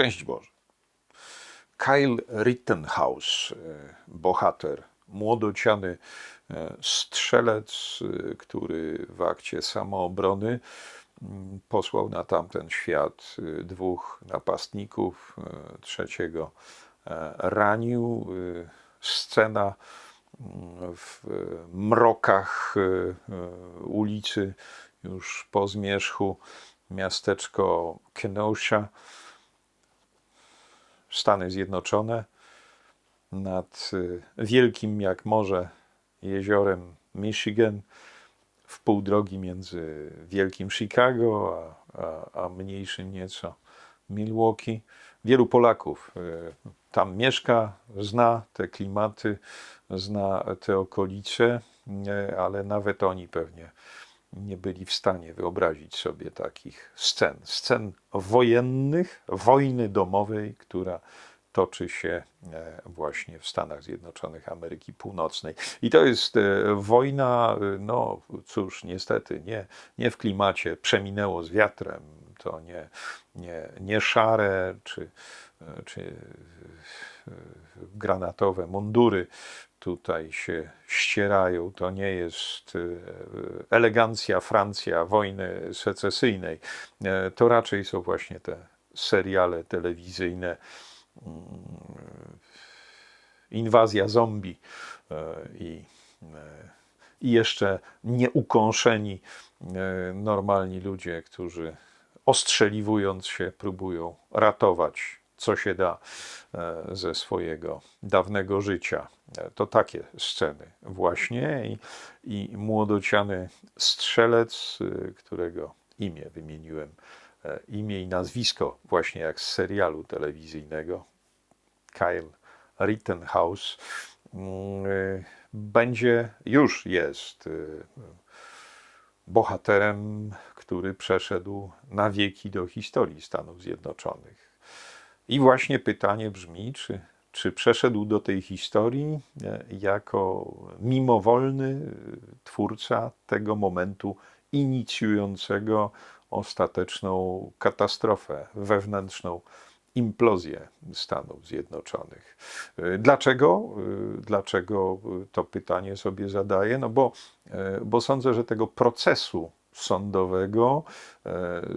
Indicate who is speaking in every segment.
Speaker 1: Szczęść Boże. Kyle Rittenhouse, e, bohater, młodociany e, strzelec, e, który w akcie samoobrony posłał na tamten świat dwóch napastników, trzeciego ranił. Scena w mrokach ulicy, już po zmierzchu, miasteczko Kenosha, Stany Zjednoczone, nad y, wielkim jak morze jeziorem Michigan, w pół drogi między wielkim Chicago a, a, a mniejszym nieco Milwaukee. Wielu Polaków y, tam mieszka, zna te klimaty, zna te okolice, y, ale nawet oni pewnie nie byli w stanie wyobrazić sobie takich scen. Scen wojennych, wojny domowej, która toczy się e, właśnie w Stanach Zjednoczonych Ameryki Północnej. I to jest e, wojna, e, no cóż, niestety, nie, nie w klimacie przeminęło z wiatrem, to nie, nie, nie szare czy, czy granatowe mundury tutaj się ścierają. To nie jest elegancja Francja wojny secesyjnej. To raczej są właśnie te seriale telewizyjne inwazja zombie i, i jeszcze nieukąszeni normalni ludzie, którzy ostrzeliwując się próbują ratować co się da ze swojego dawnego życia. To takie sceny właśnie i, i młodociany strzelec, którego imię wymieniłem, imię i nazwisko właśnie jak z serialu telewizyjnego, Kyle Rittenhouse, będzie, już jest bohaterem, który przeszedł na wieki do historii Stanów Zjednoczonych. I właśnie pytanie brzmi, czy, czy przeszedł do tej historii jako mimowolny twórca tego momentu inicjującego ostateczną katastrofę wewnętrzną, implozję Stanów Zjednoczonych. Dlaczego? Dlaczego to pytanie sobie zadaję? No bo, bo sądzę, że tego procesu sądowego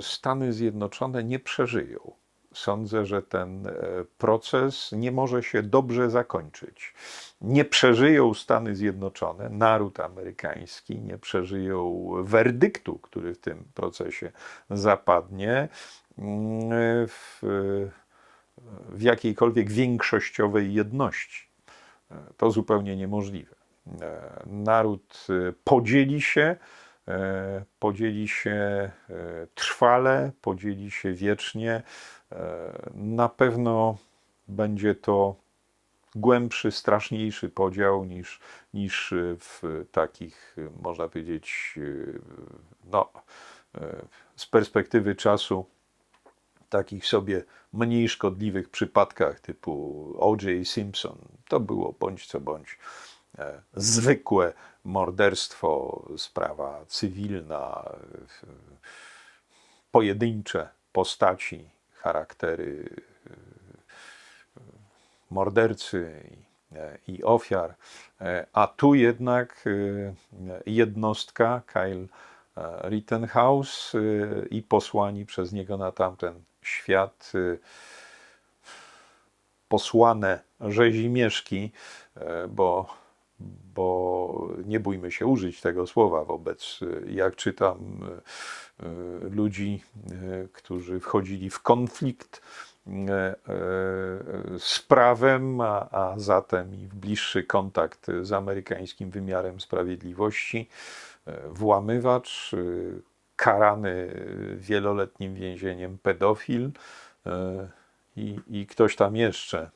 Speaker 1: Stany Zjednoczone nie przeżyją. Sądzę, że ten proces nie może się dobrze zakończyć. Nie przeżyją Stany Zjednoczone, naród amerykański, nie przeżyją werdyktu, który w tym procesie zapadnie w, w jakiejkolwiek większościowej jedności. To zupełnie niemożliwe. Naród podzieli się, podzieli się trwale, podzieli się wiecznie. Na pewno będzie to głębszy, straszniejszy podział niż, niż w takich, można powiedzieć, no, z perspektywy czasu, takich sobie mniej szkodliwych przypadkach typu O.J. Simpson. To było bądź co bądź zwykłe morderstwo, sprawa cywilna, pojedyncze postaci, charaktery mordercy i, i ofiar, a tu jednak jednostka Kyle Rittenhouse i posłani przez niego na tamten świat posłane rzezimieszki, bo, bo nie bójmy się użyć tego słowa wobec, jak czytam, ludzi, którzy wchodzili w konflikt z prawem, a, a zatem i w bliższy kontakt z amerykańskim wymiarem sprawiedliwości. Włamywacz, karany wieloletnim więzieniem pedofil i, i ktoś tam jeszcze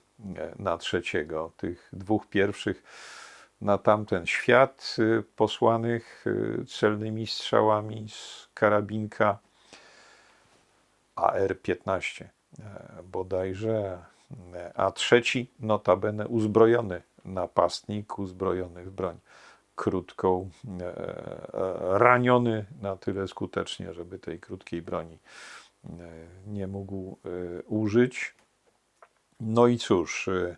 Speaker 1: na trzeciego. Tych dwóch pierwszych na tamten świat posłanych celnymi strzałami z karabinka AR-15 bodajże, a trzeci notabene uzbrojony napastnik, uzbrojony w broń krótką, raniony na tyle skutecznie, żeby tej krótkiej broni nie mógł e, użyć. No i cóż, e,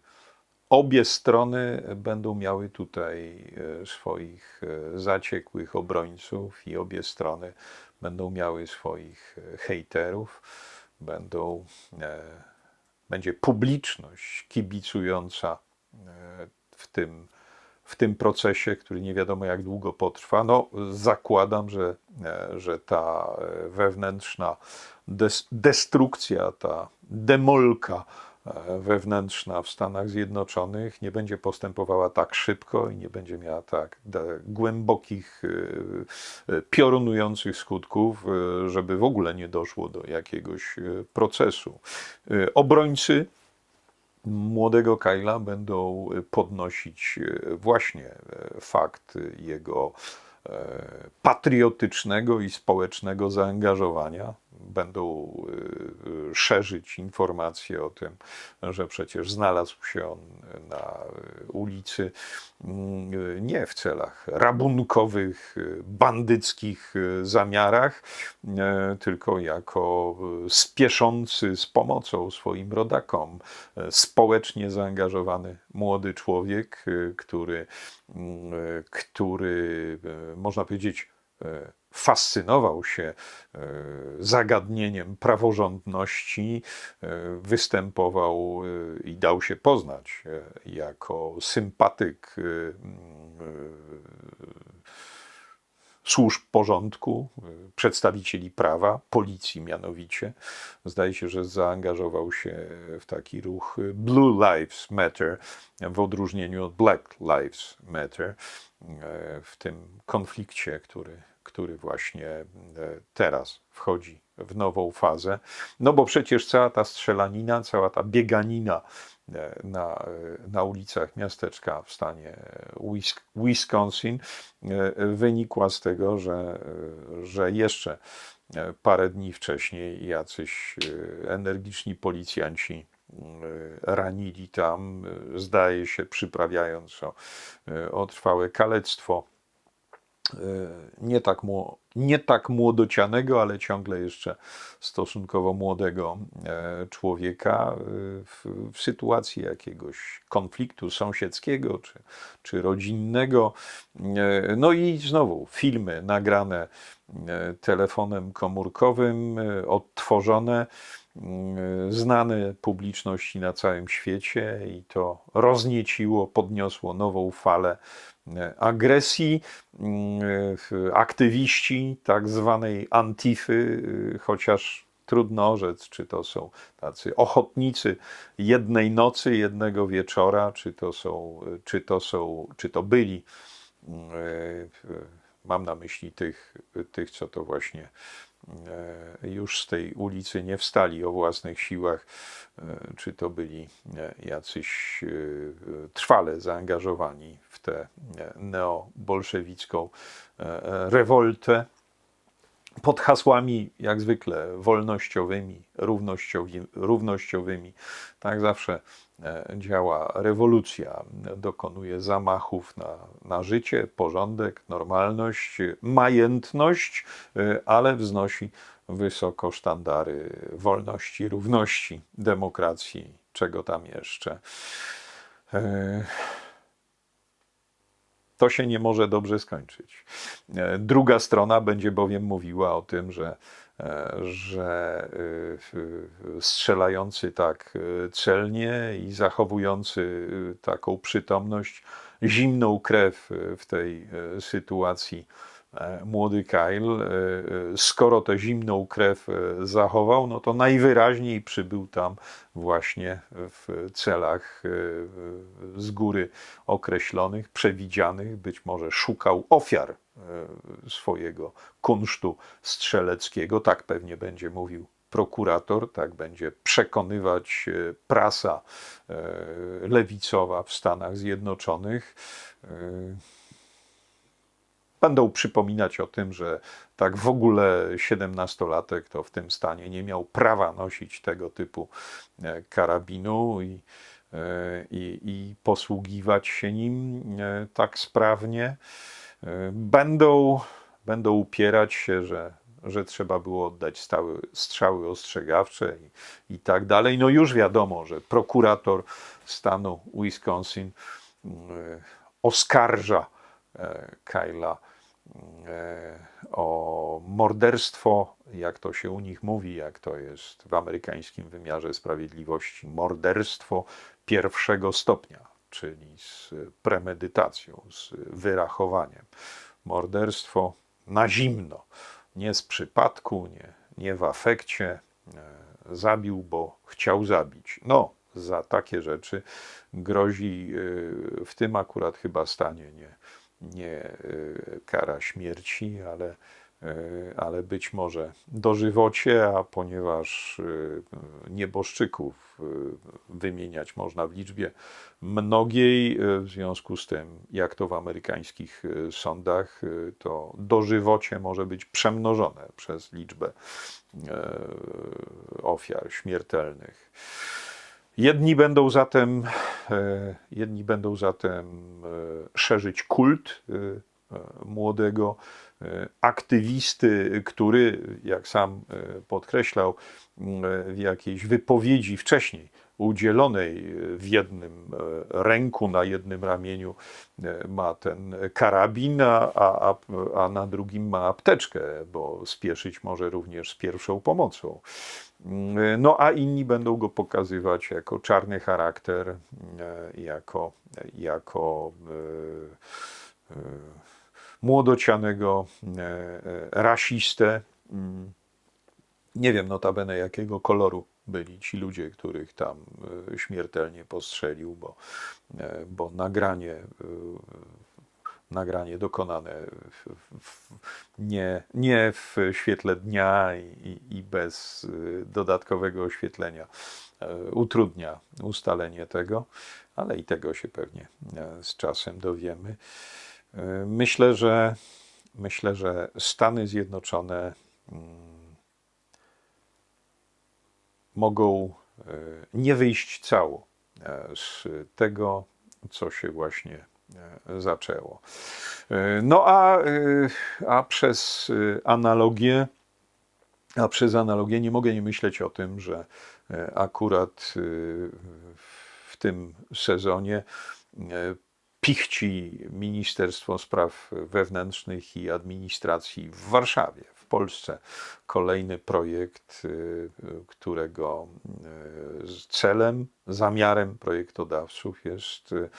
Speaker 1: obie strony będą miały tutaj e, swoich e, zaciekłych obrońców i obie strony będą miały swoich e, hejterów. Będą, będzie publiczność kibicująca w tym, w tym procesie, który nie wiadomo jak długo potrwa. No, zakładam, że, że ta wewnętrzna des, destrukcja, ta demolka wewnętrzna w Stanach Zjednoczonych nie będzie postępowała tak szybko i nie będzie miała tak głębokich, e, e, piorunujących skutków, e, żeby w ogóle nie doszło do jakiegoś e, procesu. E, Obrońcy młodego Kyla będą podnosić e, właśnie e, fakt jego e, patriotycznego i społecznego zaangażowania. Będą e, szerzyć informacje o tym, że przecież znalazł się on na ulicy mm, nie w celach rabunkowych, e, bandyckich zamiarach, tylko jako spieszący z pomocą swoim rodakom, społecznie zaangażowany młody człowiek, który, mm, który można powiedzieć, fascynował się e, zagadnieniem praworządności, e, występował e, i dał się poznać jako sympatyk służb porządku, przedstawicieli prawa, policji mianowicie. Zdaje się, że zaangażował się w taki ruch Blue Lives Matter, w odróżnieniu od Black Lives Matter, w tym konflikcie, który, który właśnie e, teraz wchodzi w nową fazę. No bo przecież cała ta strzelanina, cała ta bieganina e, na, e, na ulicach miasteczka w stanie Wis- Wisconsin wynikła z tego, że, że jeszcze parę dni wcześniej jacyś energiczni policjanci ranili tam, zdaje się, przyprawiając o, o trwałe kalectwo nie tak, nie tak młodocianego, ale ciągle jeszcze stosunkowo młodego e, człowieka e, w, w sytuacji jakiegoś konfliktu sąsiedzkiego czy, czy rodzinnego. E, No i znowu filmy nagrane e, telefonem komórkowym, e, odtworzone, mm, znane publiczności na całym świecie i to roznieciło, podniosło nową falę e, agresji. E, Aktywiści tak zwanej Antify, chociaż trudno orzec, czy to są tacy ochotnicy jednej nocy, jednego wieczora, czy to są, czy to są, czy to byli Mam na myśli tych, tych co to właśnie już z tej ulicy nie wstali o własnych siłach, e, czy to byli e, jacyś e, trwale zaangażowani w tę e, neobolszewicką e, e, rewoltę pod hasłami jak zwykle wolnościowymi, równościowi, równościowymi. Tak zawsze e, działa rewolucja, dokonuje zamachów na, na życie, porządek, normalność, majętność, e, ale wznosi wysoko sztandary wolności, równości, demokracji, czego tam jeszcze. To się nie może dobrze skończyć. E, Druga strona będzie bowiem mówiła o tym, że, e, że e, strzelający tak celnie i zachowujący taką przytomność, zimną krew w tej sytuacji młody Kyle, e, e, skoro tę zimną krew e, zachował, no to najwyraźniej przybył tam właśnie w celach e, z góry określonych, przewidzianych, być może szukał ofiar e, swojego kunsztu strzeleckiego, tak pewnie będzie mówił prokurator, tak będzie przekonywać e, prasa e, lewicowa w Stanach Zjednoczonych. Będą przypominać o tym, że tak w ogóle 17-latek to w tym stanie nie miał prawa nosić tego typu e, karabinu i, e, i, i posługiwać się nim e, tak sprawnie. Będą, będą upierać się, że że trzeba było oddać stały, strzały ostrzegawcze i, i tak dalej. No już wiadomo, że prokurator stanu Wisconsin oskarża Kyla e, o morderstwo, jak to się u nich mówi, jak to jest w amerykańskim wymiarze sprawiedliwości, morderstwo pierwszego stopnia, czyli z premedytacją, z wyrachowaniem. Morderstwo na zimno, nie z przypadku, nie, nie w afekcie. E, Zabił, bo chciał zabić. No, za takie rzeczy grozi e, w tym akurat chyba stanie nie, nie e, kara śmierci, ale, e, ale być może dożywocie, a ponieważ e, nieboszczyków wymieniać można w liczbie mnogiej, w związku z tym, jak to w amerykańskich sądach, to dożywocie może być przemnożone przez liczbę ofiar śmiertelnych. Jedni będą zatem, e, jedni będą zatem e, szerzyć kult e, młodego aktywisty, który, jak sam podkreślał w jakiejś wypowiedzi wcześniej udzielonej w jednym ręku, na jednym ramieniu ma ten karabin, a, a, a na drugim ma apteczkę, bo spieszyć może również z pierwszą pomocą. No a inni będą go pokazywać jako czarny charakter, e, jako, jako e, e, młodocianego rasistę. Mm. Nie wiem notabene jakiego koloru byli ci ludzie, których tam śmiertelnie postrzelił, bo, bo nagranie, nagranie dokonane w, w, nie, nie w świetle dnia i, i- bez e, dodatkowego oświetlenia e, utrudnia ustalenie tego, ale i tego się pewnie e, z czasem dowiemy. E, Myślę, że myślę, że Stany Zjednoczone mm, mogą nie wyjść cało e, z tego, co się właśnie zaczęło. E, No a, e, a przez e, analogię, a przez analogię nie mogę nie myśleć o tym, że e, akurat e, w tym sezonie e, pichci Ministerstwo Spraw Wewnętrznych i Administracji w Warszawie, Polsce. Kolejny projekt, y, którego y, celem, zamiarem projektodawców jest y,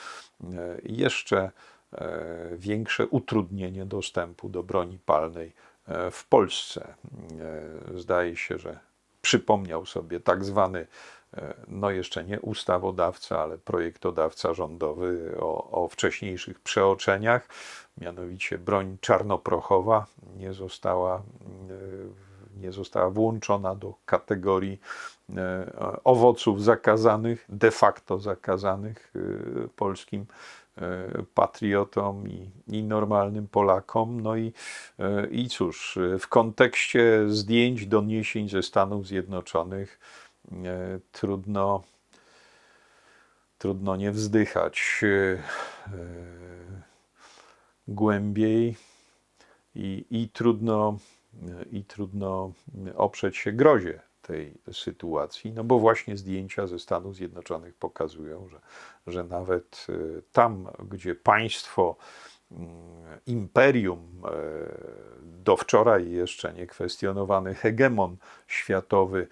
Speaker 1: jeszcze e, większe utrudnienie dostępu do broni palnej e, w Polsce. E, Zdaje się, że przypomniał sobie tak zwany, no jeszcze nie ustawodawca, ale projektodawca rządowy o, o wcześniejszych przeoczeniach, mianowicie broń czarnoprochowa nie została, e, nie została włączona do kategorii e, owoców zakazanych, de facto zakazanych e, polskim e, patriotom i, i normalnym Polakom. No i, e, i cóż, e, w kontekście zdjęć, doniesień ze Stanów Zjednoczonych e, trudno, trudno nie wzdychać e, e, głębiej i, i, trudno, i trudno oprzeć się grozie tej sytuacji, no bo właśnie zdjęcia ze Stanów Zjednoczonych pokazują, że, że nawet e, tam, gdzie państwo mm, imperium, e, do wczoraj jeszcze niekwestionowany hegemon światowy,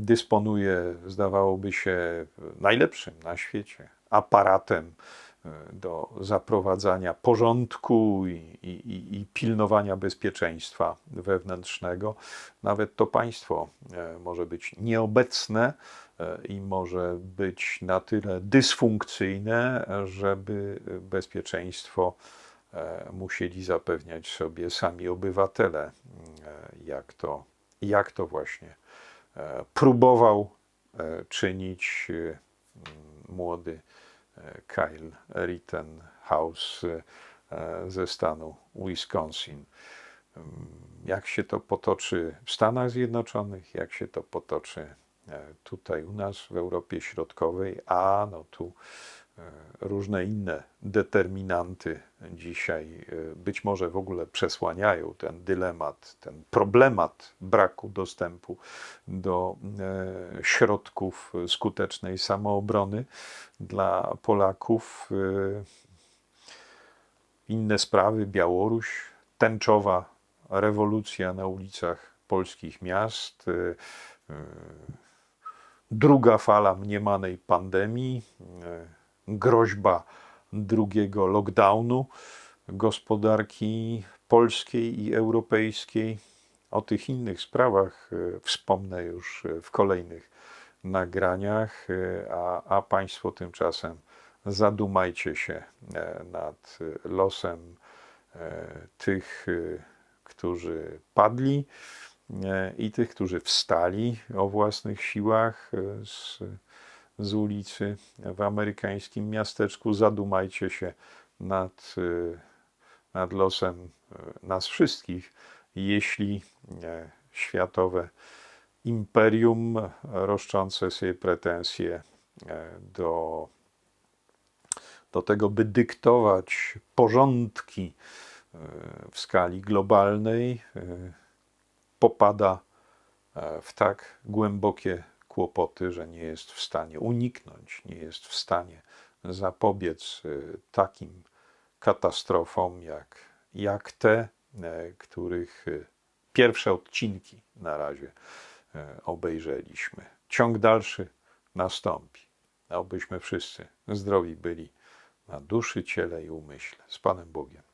Speaker 1: dysponuje, zdawałoby się, najlepszym na świecie aparatem e, do zaprowadzania porządku i, i, i- pilnowania bezpieczeństwa wewnętrznego. Nawet to państwo e, może być nieobecne e, i może być na tyle dysfunkcyjne, żeby bezpieczeństwo musieli zapewniać sobie sami obywatele, jak to, jak to właśnie próbował e, czynić e, młody e, Kyle Rittenhouse e, ze stanu Wisconsin. Mm, Jak się to potoczy w Stanach Zjednoczonych, jak się to potoczy e, tutaj u nas w Europie Środkowej, a no tu e, różne inne determinanty dzisiaj e, być może w ogóle przesłaniają ten dylemat, ten problemat braku dostępu do e, środków skutecznej samoobrony dla Polaków. E, Inne sprawy, Białoruś, tęczowa rewolucja na ulicach polskich miast, e, e, druga fala mniemanej pandemii, e, groźba drugiego lockdownu gospodarki polskiej i europejskiej. O tych innych sprawach e, wspomnę już e, w kolejnych nagraniach, e, a, a Państwo tymczasem zadumajcie się nad losem tych, którzy padli i tych, którzy wstali o własnych siłach z, z ulicy w amerykańskim miasteczku. Zadumajcie się nad, e, nad losem e, nas wszystkich, jeśli e, światowe imperium roszczące sobie pretensje e, do, do tego, by dyktować porządki e, w skali globalnej, popada w tak głębokie kłopoty, że nie jest w stanie uniknąć, nie jest w stanie zapobiec e, takim katastrofom jak, jak te, e, których e, pierwsze odcinki na razie e, obejrzeliśmy. Ciąg dalszy nastąpi. Obyśmy wszyscy zdrowi byli na duszy, ciele i umyśle. Z Panem Bogiem.